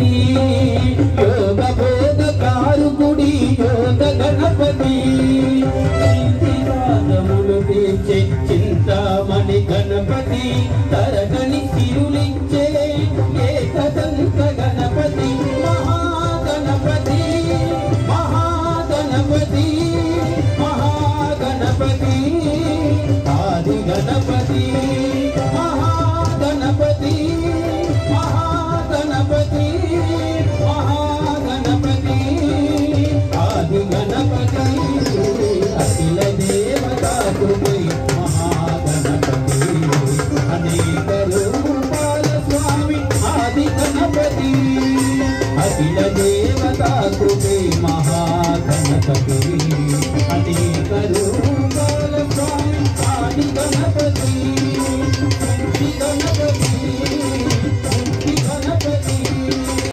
గణపతి యోగ బోధ కారుకుడి యోగ గణపతి రాగములు తీర్చే చింతామణి గణపతి తరగని సిరులిచ్చే ఏకదంత గణపతి. మహాగణపతి మహాగణపతి మహాగణపతి ఆది గణపతి अखिल देवता